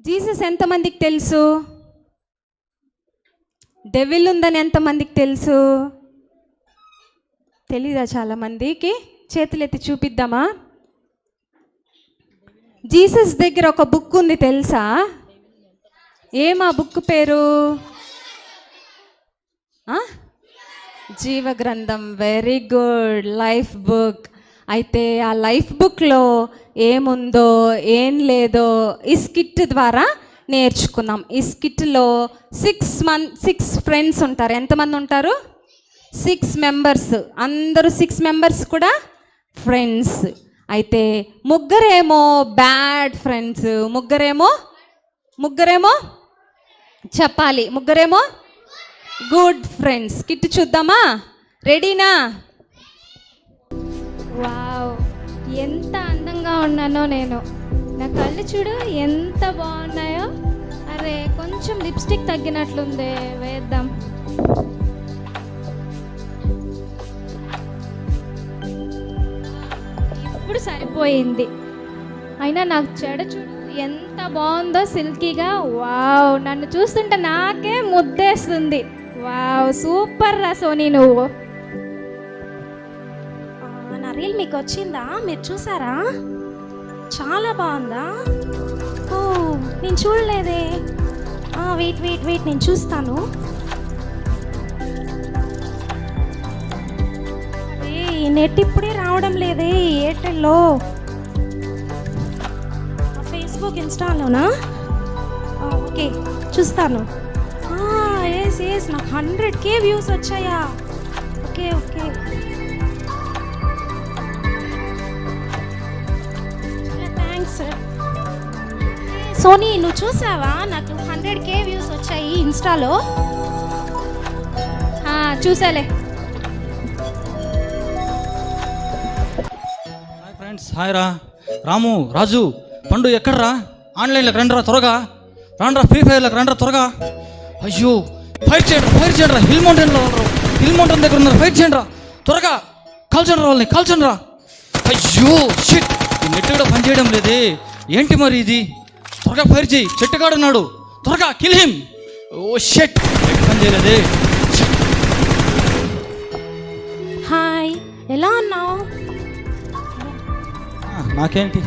Jesus ఎంతమందికి తెలుసు? Devil ఉందని ఎంతమందికి తెలుసు? తెలీదా చాలా మందికి చూపిద్దామా? జీసస్ దగ్గర ఒక బుక్ ఉంది తెలుసా? ఏమా బుక్ పేరు? జీవ గ్రంథం వెరీ గుడ్. Life book. అయితే ఆ లైఫ్ బుక్లో ఏముందో ఏం లేదో ఈ స్కిట్ ద్వారా నేర్చుకున్నాం. ఈ స్కిట్లో సిక్స్ మంత్ సిక్స్ ఫ్రెండ్స్ ఉంటారు. ఎంతమంది ఉంటారు? Six members. అందరూ సిక్స్ మెంబర్స్ కూడా ఫ్రెండ్స్. అయితే ముగ్గురేమో బ్యాడ్ ఫ్రెండ్స్. ముగ్గురేమో ముగ్గురేమో చెప్పాలి. ముగ్గురేమో గుడ్ ఫ్రెండ్స్. కిట్ చూద్దామా? రెడీనా? అందంగా నేను. నా కళ్ళు చూడు ఎంత బాగున్నాయో. అరే కొంచెం లిప్స్టిక్ తగ్గినట్లుందే వేద్దాం. ఇప్పుడు సరిపోయింది. అయినా నాకు చెడ చూడు ఎంత బాగుందో సిల్కీగా. వావ్ నన్ను చూస్తుంటే నాకే ముద్దేస్తుంది. వావ్ సూపర్ రా సోనీ నువ్వు. నా రీల్ మీకు వచ్చిందా మీరు చూసారా? చాలా బాగుందా? ఓ నేను చూడలేదే. వెయిట్ వెయిట్ వెయిట్ నేను చూస్తాను. ఈ నెట్ ఇప్పుడే రావడం లేదే ఎయిర్టెల్లో. ఫేస్బుక్ ఇన్స్టాలోనా? ఓకే చూస్తాను. ఎస్ ఎస్ నాకు హండ్రెడ్ కే వ్యూస్ వచ్చాయా. Okay okay. సార్ సోనీ నువ్వు చూసావా? నాకు హండ్రెడ్ కే వ్యూస్ వచ్చాయి ఇన్స్టాలో చూసాలే. హాయ్ ఫ్రెండ్స్ హాయ్ రా. రాము రాజు పండు ఎక్కడరా? ఆన్లైన్లోకి రండిరా త్వరగా. రాండ్రా ఫ్రీ ఫైర్లోకి రండిరా త్వరగా. అయ్యో ఫైట్ చేయండి ఫైర్ చేయండి రా. హిల్ మౌంటైన్లో ఉన్నారు. హిల్ మౌంటైన్ దగ్గర ఉన్నారు. ఫైట్ చేయండి రా. త్వరగా. కాల్చండి రా వాళ్ళని కాల్చండి రా. అయ్యో షిట్ నెట్ కూడా పనిచేయడం లేదే. ఏంటి మరి ఇది? త్వరగా ఫైర్ చేయి. చెట్టుగాడు ఉన్నాడు. త్వరగా kill him. Oh shit. Net పనిచేయలేదే. హాయ్. ఎలా ఉన్నావు? నాకేంటి?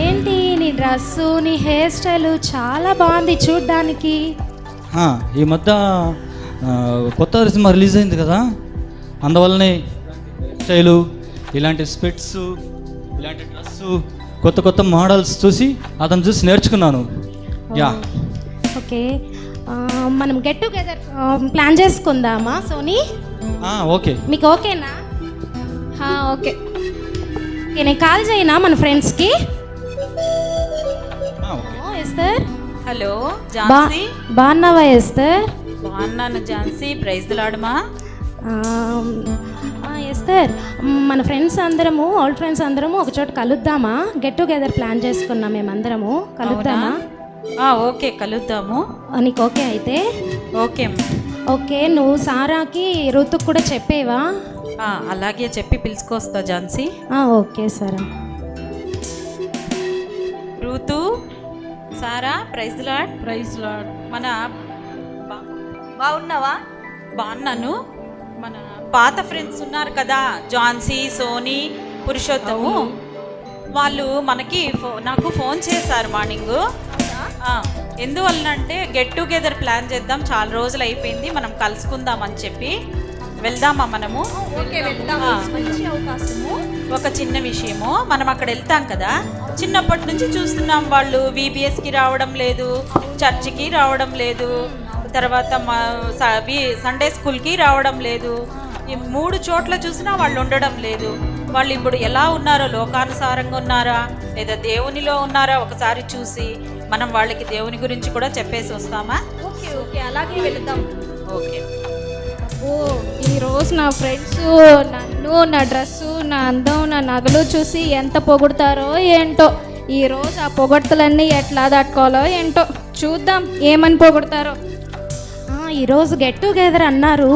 ఏంటి? నీ డ్రెస్సు నీ హెయిర్ స్టైల్ చాలా బాగుంది చూడ్డానికి. ఈ మధ్య కొత్త సినిమా రిలీజ్ అయింది కదా? అందువల్లనే స్టైలు ఇలాంటి స్పెట్స్ ఇలాంటి డ్రెస్సు కొత్త కొత్త మోడల్స్ చూసి అతను చూసి నేర్చుకున్నాను. యా. ఓకే. మనం గెట్ టుగెదర్ ప్లాన్ చేసుకుందామా సోనీ? ఆ, ఓకే. మీకు ఓకేనా? ఆ, ఓకే. ఓకే నేను కాల్ చేయనా మన ఫ్రెండ్స్కి? ఆ, ఓకే. ఎస్తర్. హలో బా ఝాన్సీ బాగున్నావా ఎస్తర్? బాగున్నాను ఝాన్సీ ప్రైజ్ లాడమా ఎస్తర్ మన ఫ్రెండ్స్ అందరము ఓల్డ్ ఫ్రెండ్స్ అందరము ఒక చోట కలుద్దామా? గెట్ టుగెదర్ ప్లాన్ చేసుకున్నాం మేమందరము. కలుద్దామా? ఓకే కలుద్దాము. నీకు ఓకే అయితే? ఓకే. ఓకే నువ్వు సారాకి ఋతుకు కూడా చెప్పేవా? ఆ, అలాగే చెప్పి పిలుచుకొస్తా ఝాన్సీ. ఆ, ఓకే సరే. Ruth Sarah praise lord. Praise lord. మన బా- బాగున్నావా? బాగున్నాను. మన పాత ఫ్రెండ్స్ ఉన్నారు కదా ఝాన్సీ సోనీ పురుషోత్తము. వాళ్ళు మనకి ఫో నాకు ఫోన్ చేశారు మార్నింగ్. ఎందువలనంటే గెట్ టుగెదర్ ప్లాన్ చేద్దాం చాలా రోజులు అయిపోయింది మనం కలుసుకుందాం అని చెప్పి. వెళ్దామా మనము? ఒక చిన్న విషయము మనం అక్కడ వెళ్తాం కదా. చిన్నప్పటి నుంచి చూస్తున్నాం వాళ్ళు విబిఎస్కి రావడం లేదు చర్చికి రావడం లేదు తర్వాత మా సండే స్కూల్కి రావడం లేదు. ఈ మూడు చోట్ల చూసినా వాళ్ళు ఉండడం లేదు. వాళ్ళు ఇప్పుడు ఎలా ఉన్నారో లోకానుసారంగా ఉన్నారా లేదా దేవునిలో ఉన్నారా ఒకసారి చూసి మనం వాళ్ళకి దేవుని గురించి కూడా చెప్పేసి వస్తామా? Okay okay. అలాగే వెళ్దాం. ఓకే. ఓ ఈరోజు నా ఫ్రెండ్స్ నన్ను నా డ్రెస్సు నా అందం నా నగలు చూసి ఎంత పొగుడతారో ఏంటో. ఈరోజు ఆ పొగడ్తలన్నీ ఎట్లా తట్టుకోవాలో ఏంటో. చూద్దాం ఏమని పొగుడతారో. ఈరోజు గెట్ టుగెదర్ అన్నారు.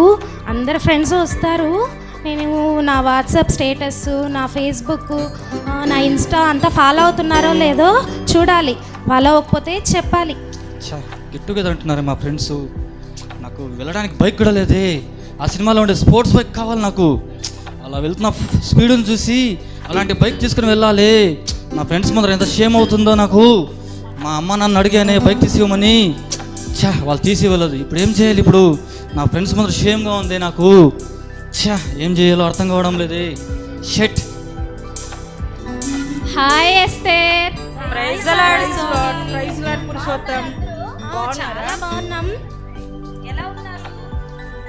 అందరు ఫ్రెండ్స్ వస్తారు. నేను నా వాట్సాప్ స్టేటస్ నా ఫేస్బుక్ నా ఇన్స్టా అంతా ఫాలో అవుతున్నారో లేదో చూడాలి. ఫాలో అవ్వకపోతే చెప్పాలి. గెట్ టుగెదర్ అంటున్నారు మా ఫ్రెండ్స్ నాకు వెళ్ళడానికి బైక్ కూడా లేదే. ఆ సినిమాలో ఉండే స్పోర్ట్స్ బైక్ కావాలి నాకు. అలా వెళ్తున్న స్పీడ్ని చూసి అలాంటి బైక్ తీసుకుని వెళ్ళాలి. నా ఫ్రెండ్స్ ముందర ఎంత షేమ్ అవుతుందో నాకు. మా అమ్మ నన్ను అడిగానే బైక్ తీసుకోమని ఛా వాళ్ళు తీసి ఇవ్వలేదు ఇప్పుడు ఏం చేయాలి ఇప్పుడు? నా ఫ్రెండ్స్ ముందర షేమ్గా ఉంది నాకు. ఛా ఏం చేయాలో అర్థం కావడం లేదే. షెట్. Hi Esther. ప్రైజ్ అలాడ్ ప్రైజ్ లాడ్ పురుషోత్తం. ఆ, చాలా బాగున్నాం.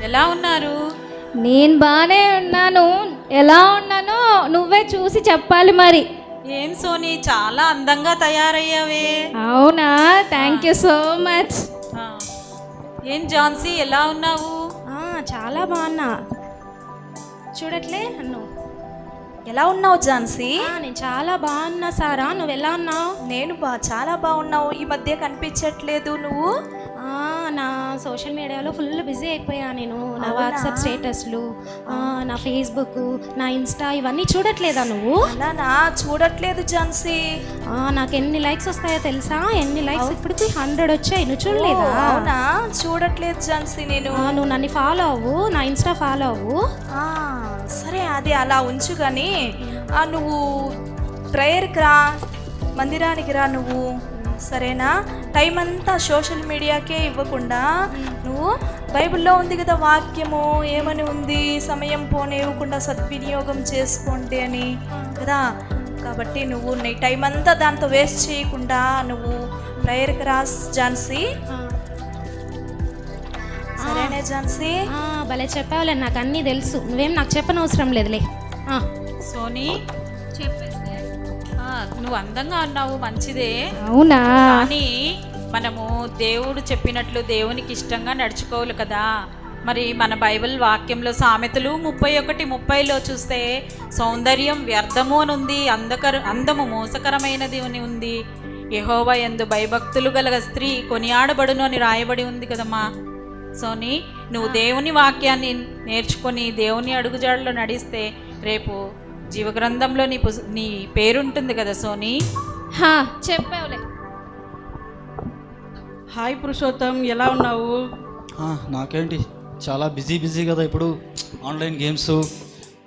ఎలా ఉన్నారు? నేను బాగానే ఉన్నాను. ఎలా ఉన్నానో నువ్వే చూసి చెప్పాలి మరి. ఏం సోనీ చాలా అందంగా తయారయ్యావే. అవునా? Thank you so much. ఏం జాన్సీ ఎలా ఉన్నావు? ఆ, చాలా బాగున్నా. చూడట్లే నన్ను ఎలా ఉన్నావు ఝాన్సీ? నేను చాలా బాగున్నా సారా. నువ్వు ఎలా ఉన్నావు? నేను బా చాలా బాగున్నావు. ఈ మధ్య కనిపించట్లేదు నువ్వు? నా సోషల్ మీడియాలో ఫుల్ బిజీ అయిపోయా నేను. నా వాట్సాప్ స్టేటస్లు నా ఫేస్బుక్ నా ఇన్స్టా ఇవన్నీ చూడట్లేదా నువ్వు? అలానా? చూడట్లేదు ఝాన్సీ. నాకు ఎన్ని లైక్స్ వస్తాయో తెలుసా? ఎన్ని లైక్స్ ఇప్పటికి హండ్రెడ్ వచ్చాయి. నువ్వు చూడలేదా? అవునా? చూడట్లేదు ఝాన్సీ నేను. నువ్వు నన్ను ఫాలో అవ్వు. నా ఇన్స్టా ఫాలో అవ్వు. సరే అది అలా ఉంచు కానీ ఆ, నువ్వు ప్రేయర్కి రా మందిరానికి రా నువ్వు సరేనా? టైం అంతా సోషల్ మీడియాకే ఇవ్వకుండా నువ్వు బైబిల్లో ఉంది కదా వాక్యము ఏమని ఉంది సమయం పోనివ్వకుండా సద్వినియోగం చేసుకోండి అని కదా? కాబట్టి నువ్వు నీ టైం అంతా దాంతో వేస్ట్ చేయకుండా నువ్వు ప్రేయర్కి రా ఝాన్సీ సరేనే ఝాన్సీ. భలే చెప్పావులే నాకు అన్నీ తెలుసు. నువ్వేం నాకు చెప్పనవసరం లేదులే. ఆ, సోనీ ఆ, నువ్వు అందంగా ఉన్నావు మంచిదే. అవునా? కానీ మనము దేవుడు చెప్పినట్లు దేవునికి ఇష్టంగా నడుచుకోవాలి కదా. మరి మన బైబిల్ వాక్యంలో సామెతలు ముప్పై ఒకటి ముప్పైలో చూస్తే సౌందర్యం వ్యర్థము అని ఉంది అందకర అందము మోసకరమైనది అని ఉంది. యెహోవా ఎందు భయభక్తులు గల స్త్రీ కొనియాడబడును అని రాయబడి ఉంది కదమ్మా. సోని నువ్వు దేవుని వాక్యాన్ని నేర్చుకొని దేవుని అడుగుజాడలో నడిస్తే రేపు జీవగ్రంథంలో నీ పుస్- నీ పేరుంటుంది కదా సోని? హా చెప్పావులే. హాయ్ పురుషోత్తం ఎలా ఉన్నావు? ఆ, నాకేంటి చాలా బిజీ బిజీ కదా ఇప్పుడు. ఆన్లైన్ గేమ్స్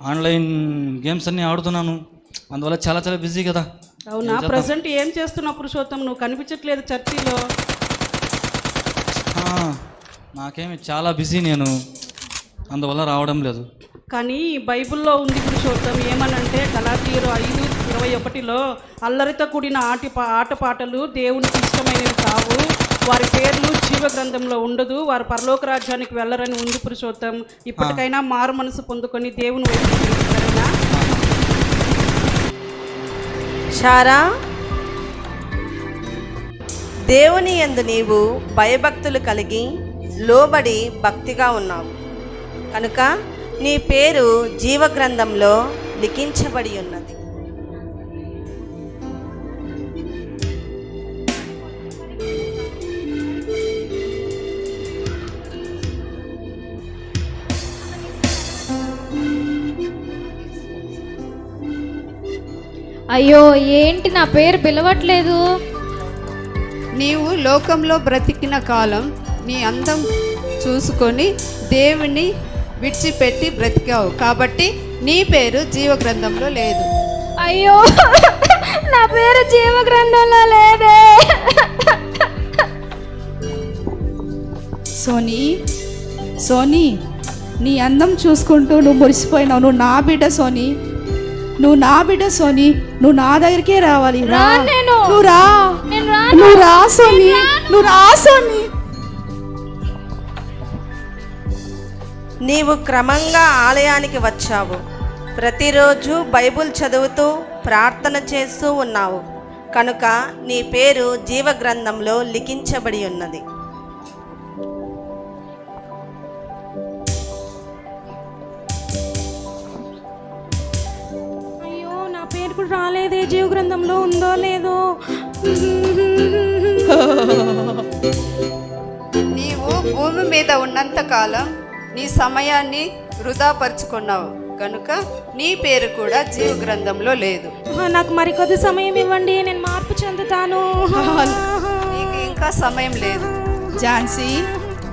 ఆన్లైన్ గేమ్స్ అన్నీ ఆడుతున్నాను. అందువల్ల చాలా చాలా బిజీ కదా. అవునా? ప్రజెంట్ ఏం చేస్తున్నావు పురుషోత్తం? నువ్వు కనిపించట్లేదు చర్చిలో. ఆ, నాకేమి చాలా బిజీ నేను. అందువల్ల రావడం లేదు. కానీ బైబిల్లో ఉంది పురుషోత్తం ఏమనంటే గలాతీరు ఐదు ఇరవై ఒకటిలో అల్లరితో కూడిన ఆటి పా- ఆటపాటలు దేవునికి ఇష్టమైనవి కావు. వారి పేర్లు జీవ గ్రంథంలో ఉండదు. వారు పరలోక రాజ్యానికి వెళ్ళరని ఉంది పురుషోత్తం ఇప్పటికైనా మారు మనసు పొందుకొని దేవుని వైపు తిరిగి, సరేనా షారా దేవుని యందు నీవు భయభక్తులు కలిగి లోబడి భక్తిగా ఉన్నావు. కనుక నీ పేరు జీవగ్రంథంలో లిఖించబడి ఉన్నది. అయ్యో ఏంటి నా పేరు పిలవట్లేదు? నీవు లోకంలో బ్రతికిన కాలం నీ అందం చూసుకొని దేవుని విడిచిపెట్టి బ్రతికావు. కాబట్టి నీ పేరు జీవ గ్రంథంలో లేదు. అయ్యో నా పేరు జీవ గ్రంథంలో లేదే. సోనీ సోనీ నీ అందం చూసుకుంటూ నువ్వు మురిసిపోయినావు. నువ్వు నా బిడ్డ సోనీ. నువ్వు నా బిడ్డ సోనీ. నువ్వు నా దగ్గరికే రావాలి. రా. నువ్వు రా. నువ్వు రా సోనీ. నువ్వు రా సోనీ. నీవు క్రమంగా ఆలయానికి వచ్చావు. ప్రతిరోజు బైబుల్ చదువుతూ ప్రార్థన చేస్తూ ఉన్నావు. కనుక నీ పేరు జీవగ్రంథంలో లిఖించబడి ఉన్నది. అయ్యో నా పేరు కూడా రాలేదే. జీవ గ్రంథంలో ఉందో లేదో? నీవు భూమి మీద ఉన్నంత కాలం నీ సమయాన్ని వృధా పరుచుకున్నావు. కనుక నీ పేరు కూడా జీవ గ్రంథంలో లేదు. ఆ, నాకు మరికొద్ది సమయం ఇవ్వండి నేను మార్పు చెందుతాను. నీకు ఇంకా సమయం లేదు. ఝాన్సీ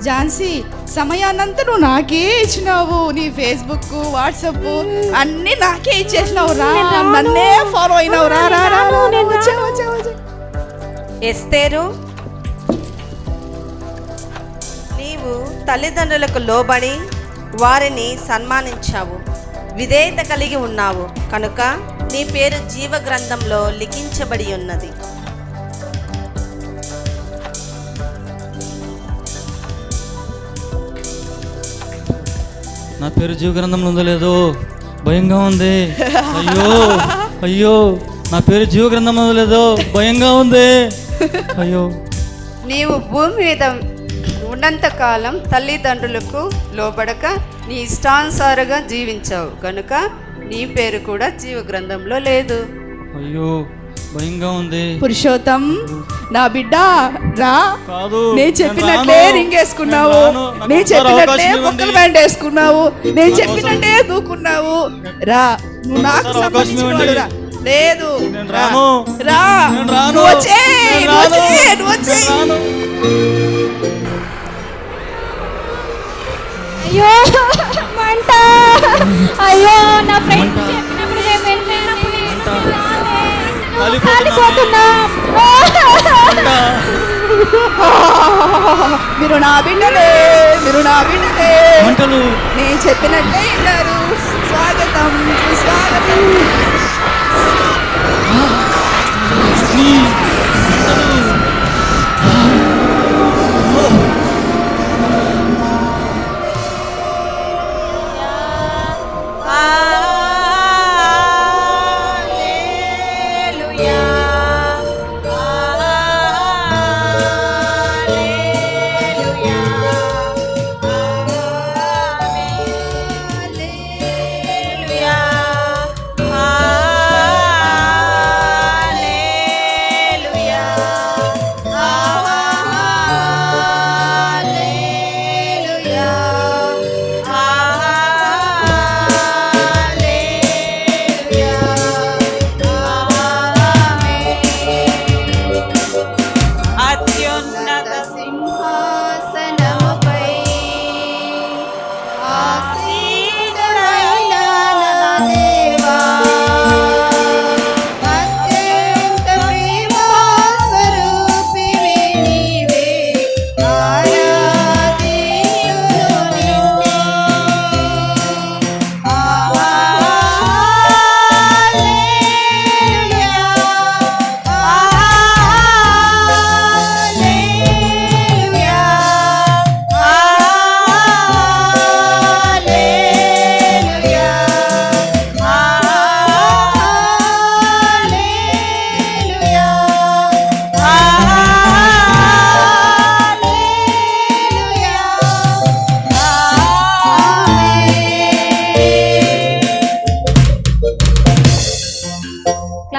ఝాన్సీ సమయాన్నంతా నువ్వు నాకే ఇచ్చినావు. నీ ఫేస్బుక్ వాట్సప్ అన్నీ నాకే ఇచ్చేసినావు. రా నన్నే ఫాలో అయినావు. రా రా రా. ఎస్తేరు తల్లిదండ్రులకు లోబడి వారిని సన్మానించావు. విధేయత కలిగి ఉన్నావు. కనుక నీ పేరు జీవ గ్రంథంలో లిఖించబడి ఉన్నది. నా పేరు జీవ గ్రంథంలో ఉందో లేదో భయంగా ఉంది. అయ్యో అయ్యో నా పేరు జీవ గ్రంథంలో లేదో భయంగా ఉంది. అయ్యో. నీవు భూమి మీద ఉన్నంతకాలం తల్లిదండ్రులకు లోబడక నీ ఇష్టానుసారంగా జీవించావు కనుక నీ పేరు కూడా జీవ గ్రంథంలో లేదు అయ్యో భయంగా ఉంది పురుషోత్తం నా బిడ్డ రా కాదు నేను చెప్పినట్లే. రింగ్ వేసుకున్నావు నేను చెప్పినట్లే ఇవ్వండి. బ్యాండ్ వేసుకున్నావు నేను చెప్పినట్టే దూకున్నావు రా నువ్వు నాకు. రా లేదు. రాను. రా. నువ్వు వచ్చే నువ్వు. వచ్చే నువ్వు వచ్చే. అయ్యో మంట. అయ్యో నా ఫ్రెండ్ చెప్పినప్పుడు నేను వెళ్ళినప్పుడు కాలిపోతున్నా. కాలిపోతున్నా మీరు నా బిడ్డలే మీరు నా బిడ్డలే. మంటలు. నేను చెప్పినట్టే విన్నారు. స్వాగతం స్వాగతం.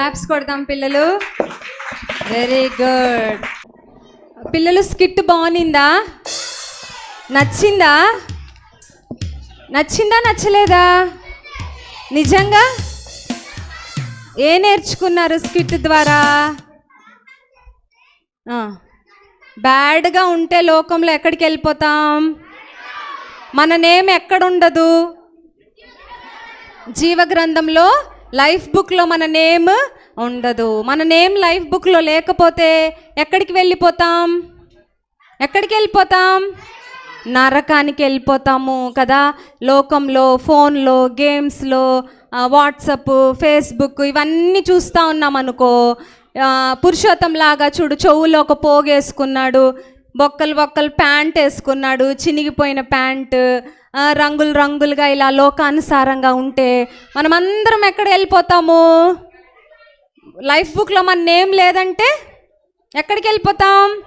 క్లాప్స్ కొడదాం పిల్లలు. వెరీ గుడ్ పిల్లలు స్కిట్ బాగునిందా నచ్చిందా? నచ్చిందా నచ్చలేదా? నిజంగా? ఏ నేర్చుకున్నారు స్కిట్ ద్వారా? బ్యాడ్గా ఉంటే లోకంలో ఎక్కడికి వెళ్ళిపోతాం? మన నేమ్ ఎక్కడ ఉండదు జీవ గ్రంథంలో లైఫ్ బుక్లో మన నేమ్ ఉండదు. మన నేమ్ లైఫ్ బుక్లో లేకపోతే ఎక్కడికి వెళ్ళిపోతాం? ఎక్కడికి వెళ్ళిపోతాం? నరకానికి వెళ్ళిపోతాము కదా. లోకంలో ఫోన్లో గేమ్స్లో వాట్సప్ ఫేస్బుక్ ఇవన్నీ చూస్తూ ఉన్నాం అనుకో పురుషోత్తం లాగా చూడు చెవులో ఒక పోగేసుకున్నాడు బొక్కలు బొక్కలు ప్యాంట్ వేసుకున్నాడు చినిగిపోయిన ప్యాంట్ రంగులు రంగులుగా ఇలా లోకానుసారంగా ఉంటే మనమందరం ఎక్కడ వెళ్ళిపోతాము? లైఫ్ బుక్లో మన నేమ్ లేదంటే ఎక్కడికి వెళ్ళిపోతాం?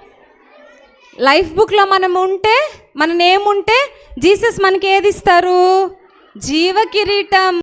లైఫ్ బుక్లో మనం ఉంటే మన నేమ్ ఉంటే జీసస్ మనకి ఏది ఇస్తారు? జీవ కిరీటం.